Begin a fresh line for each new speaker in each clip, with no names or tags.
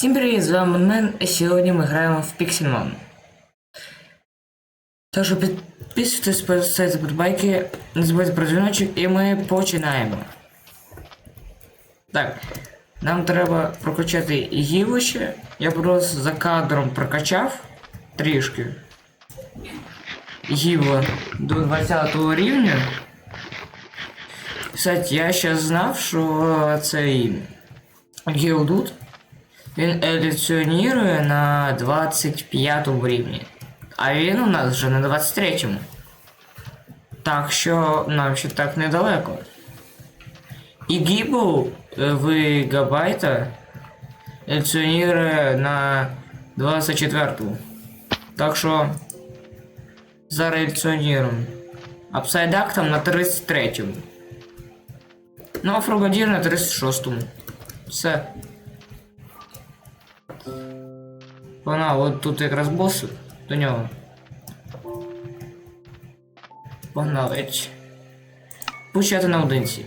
Всім привіт, з вами Мен, і сьогодні ми граємо в Pixelmon. Що підписуйтесь, поставте подбайки, не забудьте про дзвіночок і ми починаємо. Так, нам треба прокачати гілище. Я просто за кадром прокачав трішки. Гіло до 20 рівня. Кстати, я ще знав, що цей гілдут він еволюціонує на 25 рівні. А він у нас вже на 23-му. Так що нам ще так недалеко. І гібл в габайта еволюціонує на 24-му. Так що зараз еволюціонуємо. Апсайдак там на 33-му. Ну, а Фругадір на 36-му. Все. Вона, от тут якраз бос до нього. Погнали. Почати наодинці.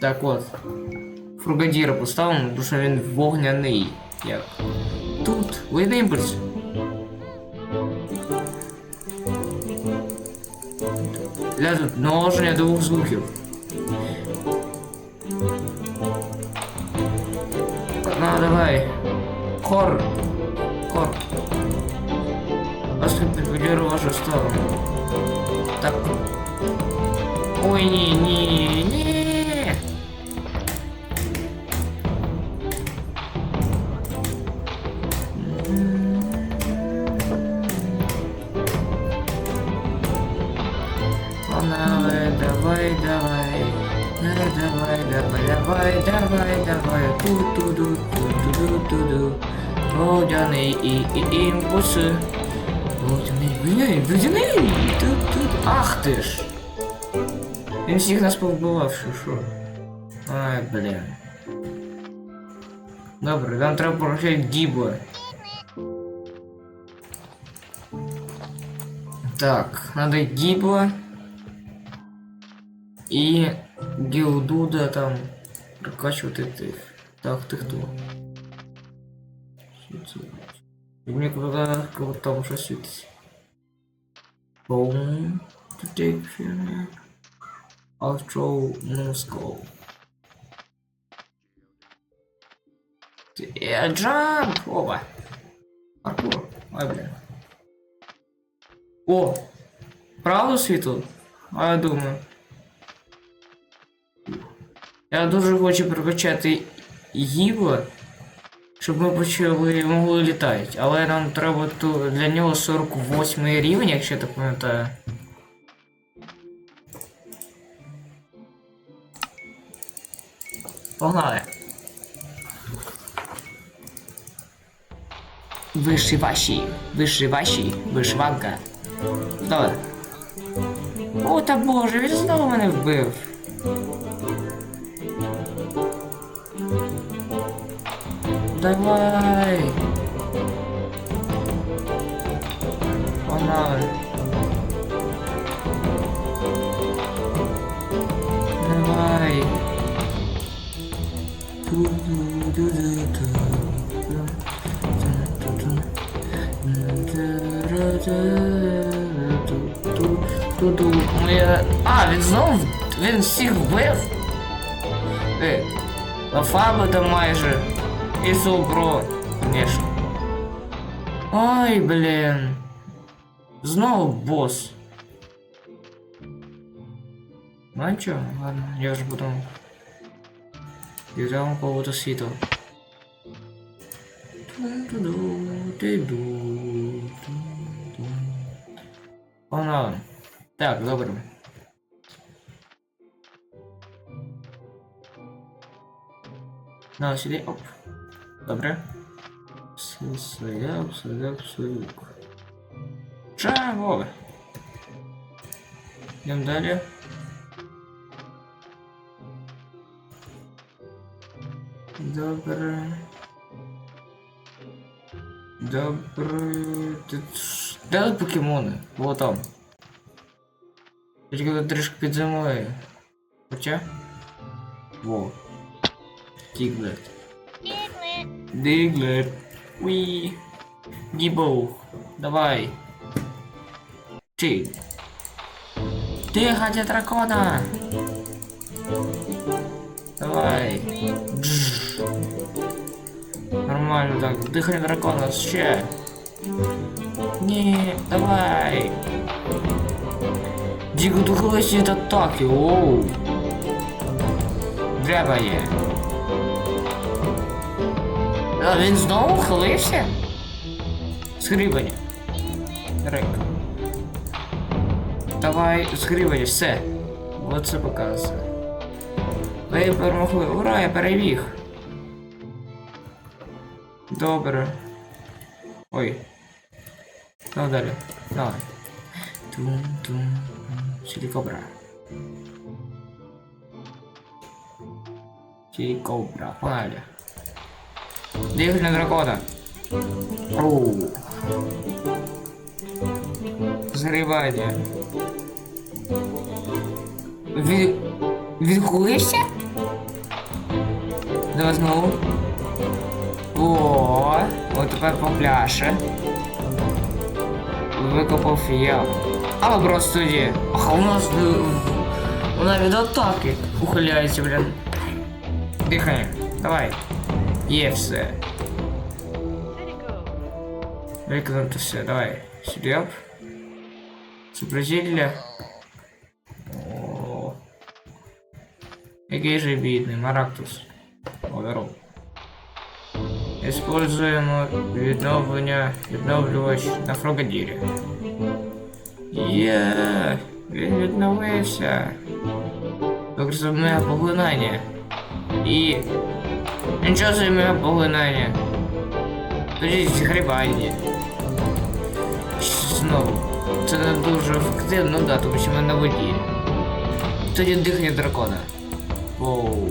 Так от. Фругадіра поставимо, тому що він вогняний. Як. Тут. Видно імпульс. Для тут множення двох звуків. Ну, давай. Хор. Хор. Ой, не, не, не. Погнали, давай, давай. Да, Давай, давай, давай, давай, давай. Ту-ту-ду, ту-ту-ду-ту-ду. Водяний і, і імпульси. Водяний, водяний, водяний. Тут-тут. Ах ти ж. Він всіх нас повбивав, що що. Ай, блін. Добре, нам треба порушити гібла. Так, надо гибла и гилдуда там прокачивать этих. Так, ты кто? Мне куда кого там уже светится. Home detection. Astro Moscow. Я джамп! Оба! Паркур. Ой, блин. О! Правду світу? А я думаю. Я дуже хочу прокачати Гіва, щоб ми почали могли літати. Але нам треба ту, для нього 48 рівень, якщо я так пам'ятаю. Погнали. Вишиваші, вишиваші, вишиванка. Давай. О, та боже, він знову мене вбив. Давай. Погнали. Давай. Туду. Моя... А, він знов. Він всіх вбив. Ей. Лафаба там майже. І Зубро, конечно. Ой, блін. Знову босс. Ну а чё, ладно, я же буду... Взял кого-то світу. Погнали. Так, добре. На, сюди, оп. Добре. Свояк, свояк, свояк. Чего? Идем далее. Добре. Добре. Ти ж- Де покемони? Вот там. Тільки тут трішки під землею. Хоча? Во. Тіглет.
Пігли.
Диглер. Уи. Гібл. Давай. Ти. Дихання дракона. Давай. Бжж. Нормально так. Дихання дракона ще. Ні, давай. Діго духовищі атаки. Оу. Дрябає. А він знову хилився? Згрібання. Рик. Давай, згрібання, все. Оце показує. Ви перемогли. Ура, я переміг. Dobra. Oj. No dalej, dalej. Tum, tum, czyli kobra. Czyli kobra, ponadal. Dajesz na dragona. Uuu. Zrywanie. Wy... Wykłujesz się? Dobra, znowu. О, от тепер попляше. Викопав я. А ви просто тоді. А у нас е, вона від атаки ухиляється, блін. Дихання. Давай. Є все. Виконати все, давай. Сюди. оп. Супротивля. О. Який же бідний, Марактус. О, здоров. Используємо відновлення, відновлювач на фрогадірі. Є, він відновився. Використовуємо поглинання. І... Нічого собі моє поглинання. Тоді згрібання. Знову. Це не дуже ефективно, да, тому що ми на воді. Тоді дихання дракона. Оу.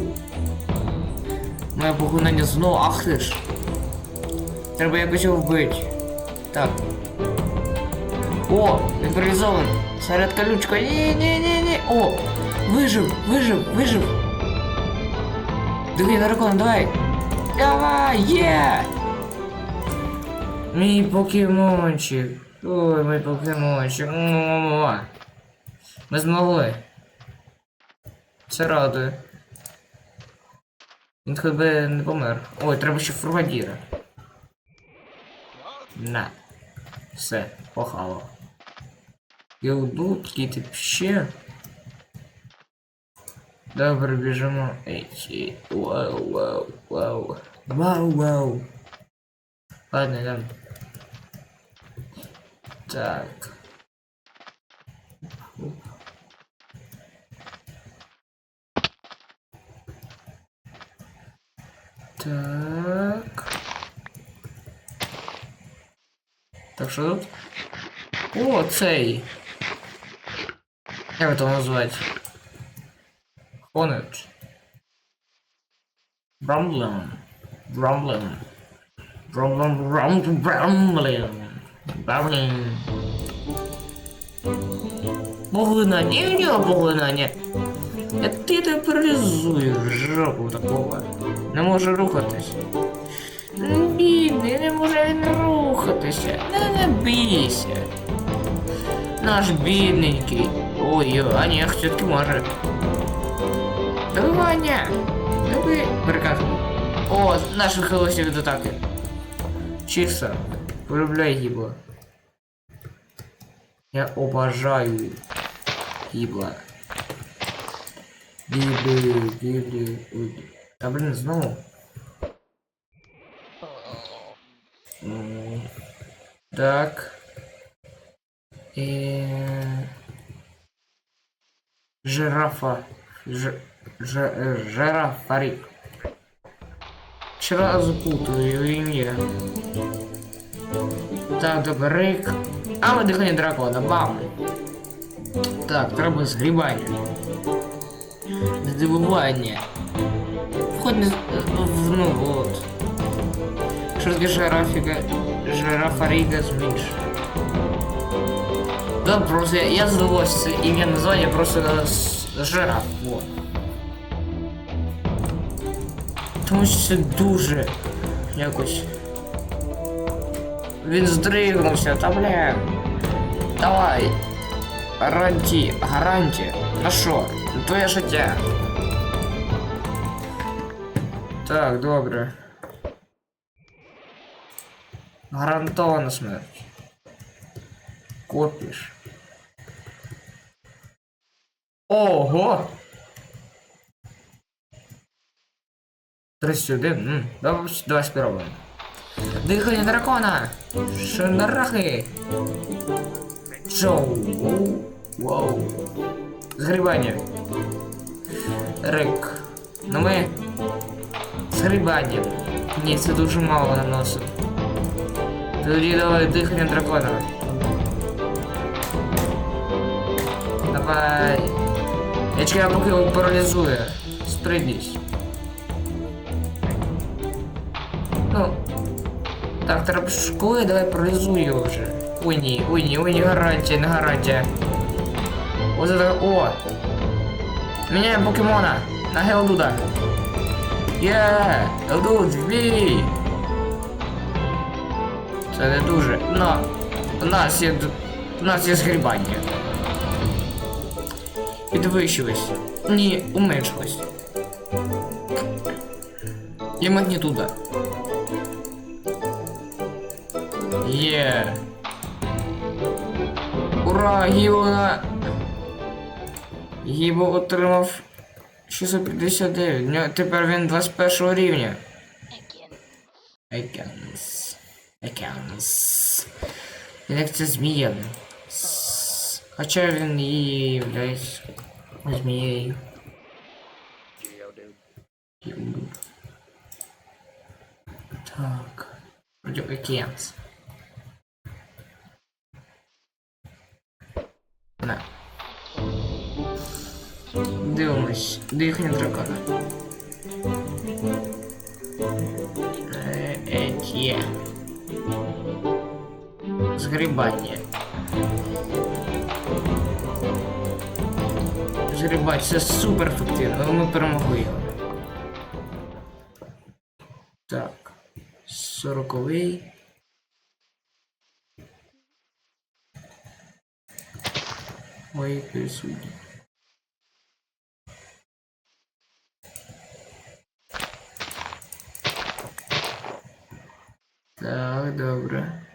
Моє поглинання знову, ах ти ж. Треба якось його вбити. Так. О, він паралізований. Серед колючка. Ні, ні, ні, ні. О! Вижив, вижив, вижив. Дихай дракон, давай. Давай, є! Мій покемончик. Ой, мій покемончик. Му-му-му. Ми змогли. Це радує. Він хоч би не помер. Ой, треба ще фругадіра. На. Все, похало. Гілдут, кіти ще. Добре, біжимо. Ей, ей. Вау, вау, вау. Вау, вау. Ладно, йдем. Так. Так. Так що тут? О, цей. Як це назвати? Хонет. Брамблем. Брамблем. Брамблем, брамблем, брамблем. Брамблем. Поглинання, і в нього поглинання. Як ти тебе паралізуєш жопу такого. Не може рухатись. Бідний, не може він рухатися. Не, не бійся. Наш бідненький. Ой, а ні, все-таки може. Добивання! Доби... Перекат. О, наш вихилився від атаки. Чисто. Полюбляй гібло. Я обожаю гібла. Гіблі, гіблі, гіблі. Та блін, знову. М, Так. І... Жирафа. Ж... Ж... е, Жирафарик. Сразу путаю ім'я. Так, добре, рик. А ми дихання дракона, бам. Так, треба згрібання. Здивування. Входь не... з- в- ну от. Що таке жирафіка? Жирафаріка зменш. Да, просто я, я задалось це ім'я названня просто е, с- жираф, вот. Тому що це дуже, якось. Він здригнувся, та бля. Давай. Гарантії, гарантія. На що? На твоє життя. Так, добре. Гарантована смерть. Копіш. Ого! 31. М, Давай, давай спробуємо. Дихання дракона! Шанарахи! Шоу! Вау! Згрібання. Рик. Ну ми. Згрібання. Ні, це дуже мало наносить. Тоді давай дихання дракона. Давай. Я чекаю, поки його паралізує. Спридність. Ну. Так, треба школи, давай паралізуй його вже. Ой ні, ой ні, ой ні, гарантія, не гарантія. Ось это, о! Міняємо покемона на Геодуда. Є! Геодуд, вбій! Це не дуже. Но у нас є у нас є згрібання. Підвищилось. Ні, уменшилось. І магнітуда. Є. Ура! Гіона! Гібо отримав 659. В нього тепер він 21 рівня. Екенс. Екенс. Він як це змія. С- Хоча він і являється змією. Geodude. Так. Вроде Екенс. На. Дивимось. Дихання дракона. Е, е, є. Згрібання. Згрібати, це супер ефективно, але ми перемогли його. Так. Сороковий. Ой, присутні. Так, добре.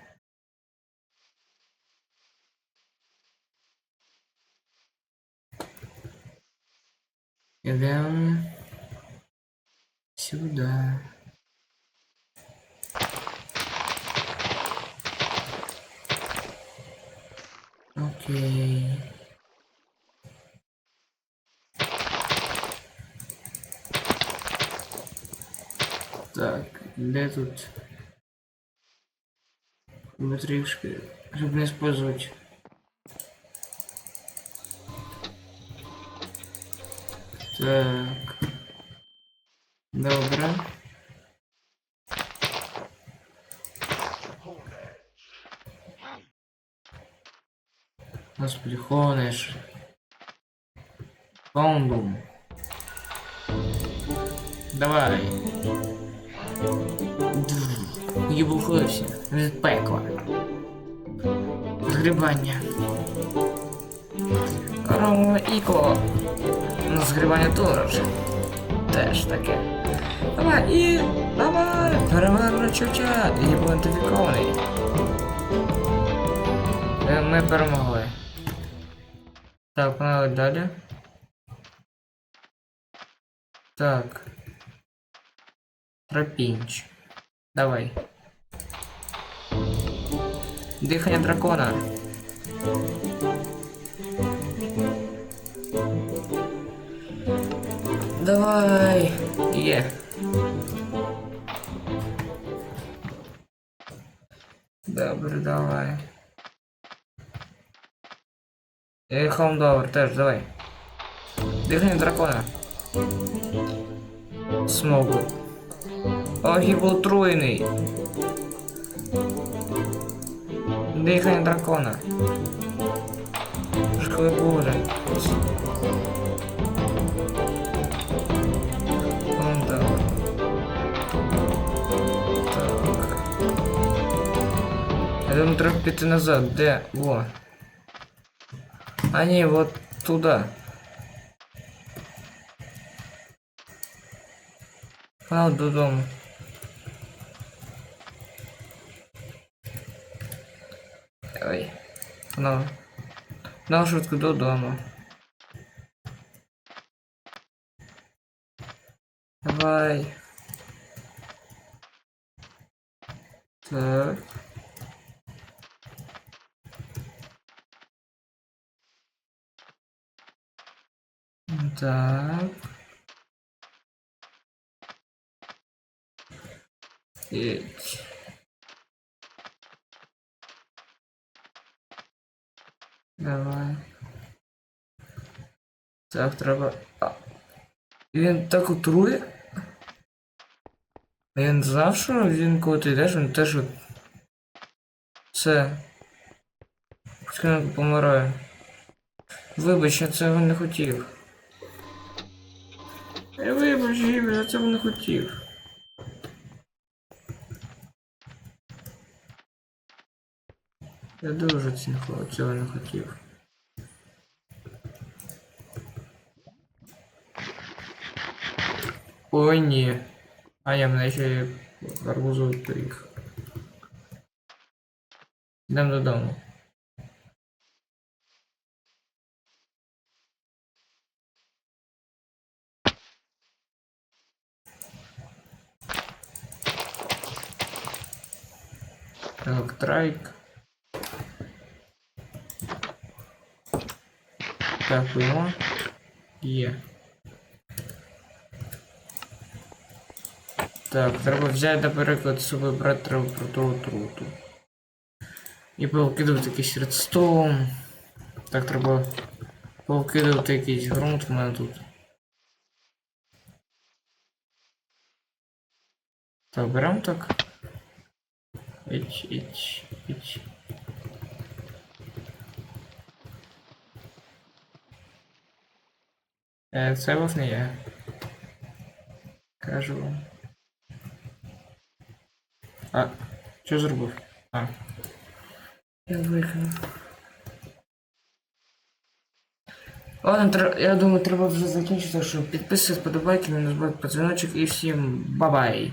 Идем сюда. Окей. Так, де тут? Трішки, щоб не спозуть. Так. Добре. Господи, хонеш. Фаундум. Давай. Єбухався від пекла. Згрібання. Рома іко. Ну, згрібання теж. Теж таке. Давай, і давай! Переверну чуча! І був ідентифікований. Ми, ми перемогли. Так, погнали далі. Так. Тропінч. Давай. Дихання дракона. Давай. Є. Добре, давай. І Хоумдовер теж, давай. Дихання дракона. Смоку. О, був отруєний. Дихання дракона. Жахливий Я думаю, треба піти назад. Де? Во. Ні, вот туди. А, додому. Ой. На швидко додому. Давай. Так. Так. Едь. Давай. Так, треба. А. Він так отрує? А я не знав, що він коли ти йдеш, він теж от... Це. Пускай помирає. Вибач, я цього не хотів. Я вибач, Ігор, я цього не хотів. Я дуже цього цього не хотів. Ой, ні. А я мене ще й гарбузовий пиріг. Йдемо додому. Так, трайк. Так, поймо. Є. Так, треба взяти, наприклад, з собою брати треба про ту отруту. І повкидувати якийсь редстоун. Так, треба повкидувати якийсь ґрунт в мене тут. Так, беремо так. Іч, іч, іч. Е, це був не я. Кажу вам. А, що зробив? А. Я викинув. Ладно, тр- я думаю, треба вже закінчити, що підписуйтесь, подобайки, мінус бак, подзвіночок і всім бабай!